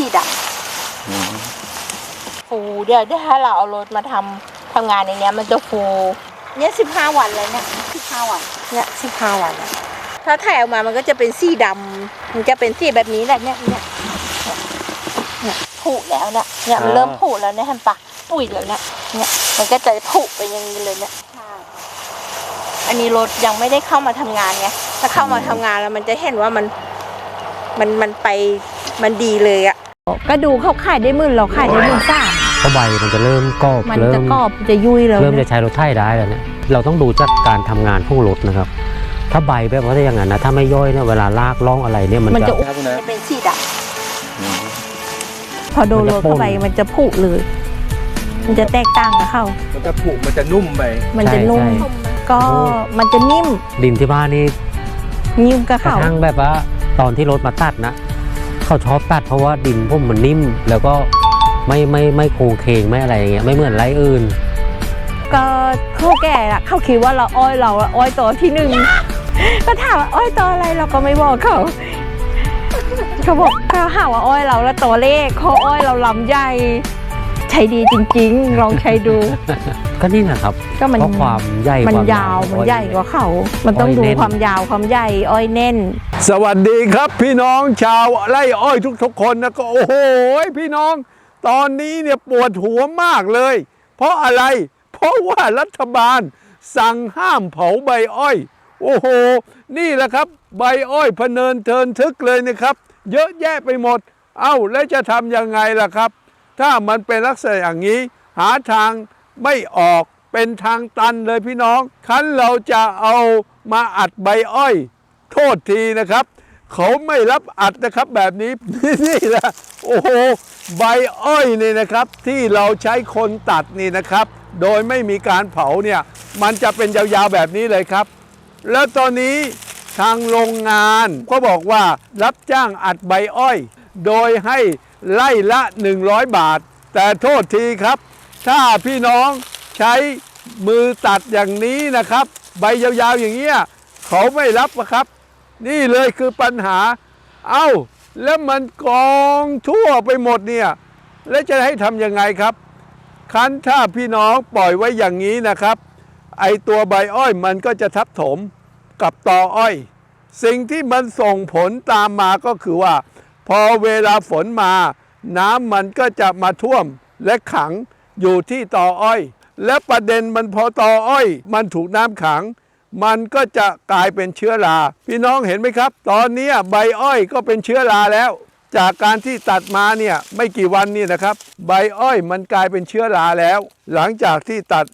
สีดำฟูเดี๋ยวถ้าเราเอารถมาทำทำงานในเนี้ย มันจะฟูเนี่ยสิบห้าวันเลยเนี่ยสิบห้าวันเนี่ยสิบห้าวันถ้าถ่ายออกมามันก็จะเป็นสีดำมันจะเป็นสีแบบนี้แหละเนี่ยเนี่ยผุแล้วเนี่ยเนี่ยมันเริ่มผุแล้วเนี่ยเห็นปะปุ๋ยแล้วเนี่ยเนี่ยมันก็จะผุไปอย่างนี้เลยเนี่ยอันนี้รถยังไม่ได้เข้ามาทำงานไงถ้าเข้ามาทำงานแล้วมันจะเห็นว่ามันมันมันไปมันดีเลยอะ ก็ดูเขาขายได้หมื่นเราขายได้หมื่นสามเพราะใบมันจะเริ่มกรอบมันเริ่จะมกรอบจะยุ่ยแล้วเริ่มเนี่จะยใช้รถไถได้แล้วเนี่ยเราต้องดูจากการทำงานของรถนะครับ ถ้าใบแบบว่าถ้าอย่างนั้นนะถ้าไม่ย่อยเนี่ยเวลาลากล่องอะไรเนี่ยมันมันจะจะครับคุณนะจะเป็นสีดำพอโดนรถเข้าไปมันจะป่นมันจะผุเลย มันจะแตกต่างกับเขามันจะผุมันจะนุ่มไปมันจะนุ่มใช่ ก็มันจะนิ่มดินที่บ้านนี่นิ่มกับกระเขาทั่งแบบว่าตอนที่รถมาตัดนะ เขาชอบตัดเพราะว่าดินพวกมันนิ่ม แล้วก็ไม่ไม่ไม่โครงเคงไม่อะไรอย่างเงี้ยไม่เหมือนไรอื่น ก็เขาแก่ะเขาคิดว่าเราอ้อยเราอะอ้อยตัวที่หนึ่งก็ถามว่าอ้อยตัวอะไรเราก็ไม่บอกเขาเขาบอกเขาหาว่าอ้อยเราแล้วตัวเลขเขาอ้อยเราลำใหญ่ใช้ดีจริง ๆ ลองใช้ดู ก็นี่นะครับก็มันเพราะความใหญ่มันควยาวขมัอนใหญ่กว่าเขา มันต้องอ้อยดูแน่นความยาวความใหญ่อ้อยแน่น สวัสดีครับพี่น้องชาวไร่อ้อยทุกๆคนนะก็โอ้โหพี่น้อง ตอนนี้เนี่ยปวดหัวมากเลย เพราะอะไร เพราะว่ารัฐบาลสั่งห้ามเผาใบอ้อย โอ้โห นี่แหละครับ ใบอ้อยพะเนินเทินทึกเลยนะครับ เยอะแยะไปหมด เอ้าแล้วจะทำยังไงล่ะครับ ถ้ามันเป็นลักษณะอย่างนี้ หาทาง ไม่ออกเป็นทางตันเลยพี่น้อง คันเราจะเอามาอัดใบอ้อย โทษทีนะครับ เขาไม่รับอัดนะครับแบบนี้ นี่แหละโอ้โหใบอ้อยนี่นะครับ ที่เราใช้คนตัดนี่นะครับ โดยไม่มีการเผาเนี่ยมันจะเป็นยาวๆแบบนี้เลยครับ แล้วตอนนี้ทางโรงงานก็บอกว่ารับจ้างอัดใบอ้อย โดยให้ไล่ละ 100 บาท แต่โทษทีครับ ถ้าพี่น้องใช้มือตัดอย่างนี้นะครับ ใบยาวๆอย่างเงี้ยเขาไม่รับอะครับ นี่เลยคือปัญหา เอ้า แล้วมันกองทั่วไปหมดเนี่ย แล้วจะให้ทำยังไงครับ คันถ้าพี่น้องปล่อยไว้อย่างนี้นะครับ ไอตัวใบอ้อยมันก็จะทับถมกับตออ้อย สิ่งที่มันส่งผลตามมาก็คือว่า พอเวลาฝนมา น้ำมันก็จะมาท่วมและขัง อยู่ที่ตออ้อย และประเด็นมันพอตออ้อย มันถูกน้ำขัง มันก็จะกลายเป็นเชื้อรา พี่น้องเห็นไหมครับ ตอนนี้ใบอ้อยก็เป็นเชื้อราแล้ว จากการที่ตัดมาเนี่ยไม่กี่วันนี่นะครับ ใบอ้อยมันกลายเป็นเชื้อราแล้ว หลังจากที่ตัด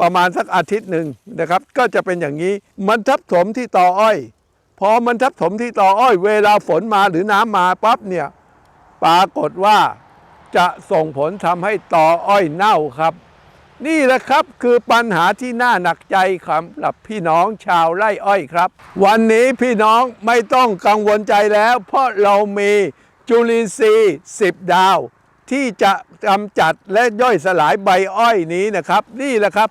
ประมาณสักอาทิตย์หนึ่งนะครับ ก็จะเป็นอย่างนี้มันทับถมที่ตออ้อยพอมันทับถมที่ตออ้อย เวลาฝนมาหรือน้ำมาปั๊บเนี่ยปรากฏว่า จะส่งผลทำให้ตออ้อยเน่าครับ นี่แหละครับคือปัญหาที่น่าหนักใจสำหรับพี่น้องชาวไร่อ้อยครับ วันนี้พี่น้องไม่ต้องกังวลใจแล้ว เพราะเรามีจุลินทรีย์10 ดาว ที่จะกำจัดและย่อยสลายใบอ้อยนี้นะครับ นี่แหละครับ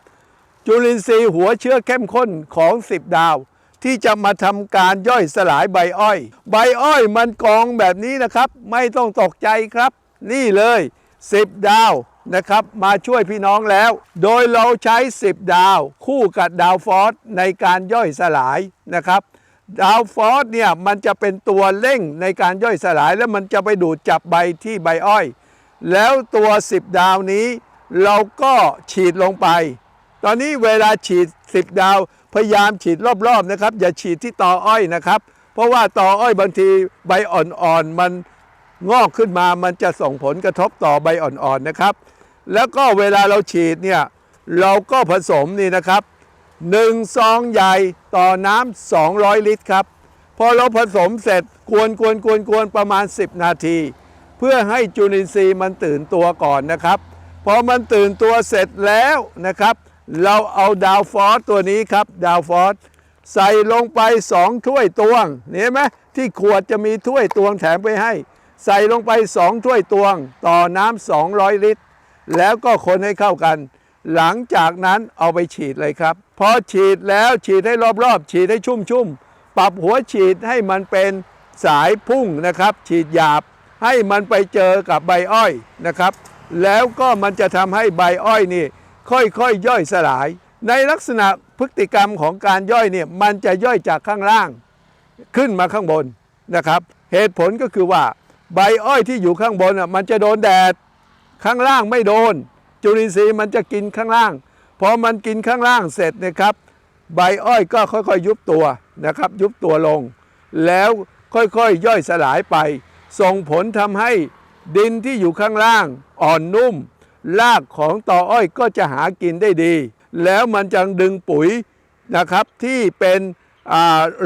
จุลินทรีย์หัวเชื้อเข้มข้นของ 10 ดาวที่จะมาทำการย่อยสลายใบอ้อย ใบอ้อยมันกองแบบนี้นะครับ ไม่ต้องตกใจครับ นี่เลย 10 ดาวนะครับ มาช่วยพี่น้องแล้ว โดยเราใช้ 10 ดาว คู่กับดาวฟอสในการย่อยสลายนะครับ ดาวฟอสเนี่ยมันจะเป็นตัวเร่งในการย่อยสลาย แล้วมันจะไปดูดจับใบที่ใบอ้อย แล้วตัว 10 ดาวนี้ เราก็ฉีดลงไป ตอนนี้เวลาฉีด 10 ดาว พยายามฉีดรอบๆนะครับ อย่าฉีดที่ตออ้อยนะครับ เพราะว่าตออ้อยบางทีใบอ่อนๆมัน งอกขึ้นมามันจะส่งผลกระทบต่อใบอ่อนๆนะครับ แล้วก็เวลาเราฉีดเนี่ยเราก็ผสมนี่นะครับ1ซองใหญ่ต่อน้ำ200 ลิตรครับ พอเราผสมเสร็จกวนกวนกวนกวนประมาณ 10 นาที เพื่อให้จุลินทรีย์มันตื่นตัวก่อนนะครับ พอมันตื่นตัวเสร็จแล้วนะครับ เราเอาดาวฟอสตัวนี้ครับ ดาวฟอสใส่ลงไป 2 ถ้วยตวงเห็นไหมที่ขวดจะมีถ้วยตวงแถมไปให้ ใส่ลงไป 2 ถ้วยตวง ต่อน้ำ200 ลิตร แล้วก็คนให้เข้ากัน หลังจากนั้นเอาไปฉีดเลยครับพอฉีดแล้วฉีดให้รอบๆ ฉีดให้ชุ่มๆ ปรับหัวฉีดให้มันเป็นสายพุ่งนะครับ ฉีดหยาบให้มันไปเจอกับใบอ้อยนะครับ แล้วก็มันจะทำให้ใบอ้อยนี่ค่อยๆย่อยสลาย ในลักษณะพฤติกรรมของการย่อยเนี่ยมันจะย่อยจากข้างล่าง ขึ้นมาข้างบนนะครับ เหตุผลก็คือว่า ใบอ้อยที่อยู่ข้างบนอะมันจะโดนแดดข้างล่างไม่โดน จุลินทรีย์มันจะกินข้างล่างพอมันกินข้างล่างเสร็จนะครับ ใบอ้อยก็ค่อยๆ ยุบตัวนะครับ ยุบตัวลง แล้วค่อยๆย่อยสลายไป ส่งผลทำให้ดินที่อยู่ข้างล่างอ่อนนุ่มรากของตออ้อยก็จะหากินได้ดี แล้วมันจะดึงปุ๋ยนะครับที่เป็น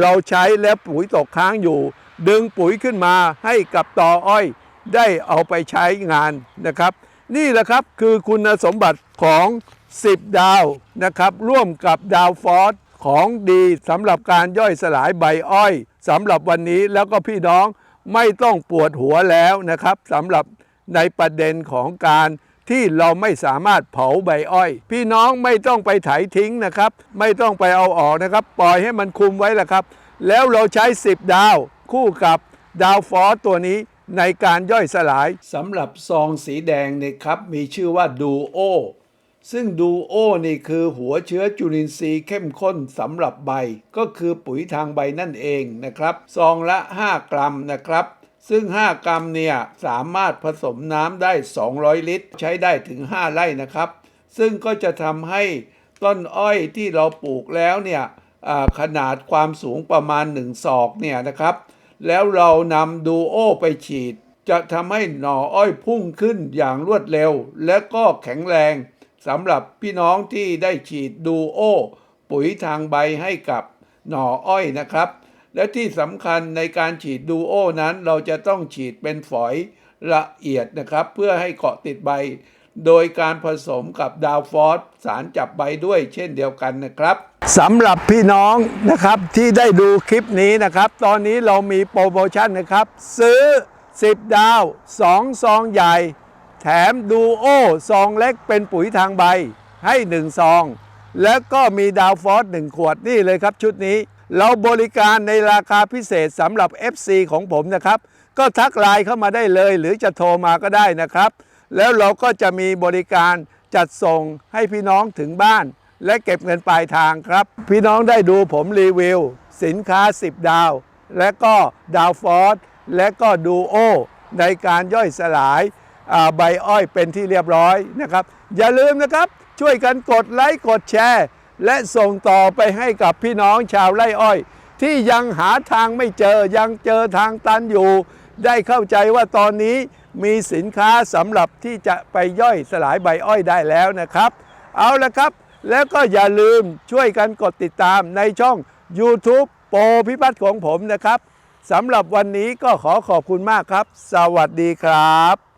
เราใช้แล้วปุ๋ยตกค้างอยู่ ดึงปุ๋ยขึ้นมาให้กับตออ้อยได้เอาไปใช้งานนะครับ นี่แหละครับคือคุณสมบัติของ 10 ดาวนะครับ ร่วมกับดาวฟอสของดีสำหรับการย่อยสลายใบอ้อยสำหรับวันนี้แล้วก็พี่น้องไม่ต้องปวดหัวแล้วนะครับสำหรับในประเด็นของการที่เราไม่สามารถเผาใบอ้อย พี่น้องไม่ต้องไปไถทิ้งนะครับ ไม่ต้องไปเอาออกนะครับ ปล่อยให้มันคุมไว้แหละครับ แล้วเราใช้ 10 ดาว คู่กับดาวฟอสตัวนี้ในการย่อยสลายสำหรับซองสีแดงเนี่ยครับมีชื่อว่าดูโอซึ่งดูโอนี่คือหัวเชื้อจุลินทรีย์เข้มข้นสำหรับใบ ก็คือปุ๋ยทางใบนั่นเองนะครับ ซองละ 5 กรัมนะครับ ซึ่ง 5 กรัมเนี่ยสามารถผสมน้ำได้ 200 ลิตร ใช้ได้ถึง 5 ไร่นะครับ ซึ่งก็จะทำให้ต้นอ้อยที่เราปลูกแล้วเนี่ยขนาดความสูงประมาณ 1 ศอกเนี่ยนะครับ แล้วเรานำดูโอไปฉีด จะทำให้หน่ออ้อยพุ่งขึ้นอย่างรวดเร็ว และก็แข็งแรงสำหรับพี่น้องที่ได้ฉีดดูโอ ปุ๋ยทางใบให้กับหน่ออ้อยนะครับ และที่สำคัญในการฉีดดูโอนั้นเราจะต้องฉีดเป็นฝอยละเอียดนะครับ เพื่อให้เกาะติดใบ โดยการผสมกับดาวฟอสสารจับใบด้วยเช่นเดียวกันนะครับสำหรับพี่น้องนะครับที่ได้ดูคลิปนี้นะครับ ตอนนี้เรามีโปรโมชั่นนะครับ ซื้อ 10 ดาว 2 ซองใหญ่ แถมดูโอซองเล็กเป็นปุ๋ยทางใบให้ 1 ซอง แล้วก็มีดาวฟอส1ขวดนี่เลยครับชุดนี้ เราบริการในราคาพิเศษสำหรับ FC ของผมนะครับ ก็ทักไลน์เข้ามาได้เลย หรือจะโทรมาก็ได้นะครับ แล้วเราก็จะมีบริการจัดส่งให้พี่น้องถึงบ้าน และเก็บเงินปลายทางครับ พี่น้องได้ดูผมรีวิว สินค้า 10 ดาว และก็ดาวฟอสและก็ดูโอในการย่อยสลายใบอ้อยเป็นที่เรียบร้อยนะครับ อย่าลืมนะครับช่วยกันกดไลค์กดแชร์ และส่งต่อไปให้กับพี่น้องชาวไร่อ้อย ที่ยังหาทางไม่เจอยังเจอทางตันอยู่ ได้เข้าใจว่าตอนนี้มีสินค้าสำหรับที่จะไปย่อยสลายใบอ้อยได้แล้วนะครับ เอาละครับ แล้วก็อย่าลืมช่วยกันกดติดตามในช่อง YouTube โปรพิพัฒน์ของผมนะครับสำหรับวันนี้ก็ขอขอบคุณมากครับ สวัสดีครับ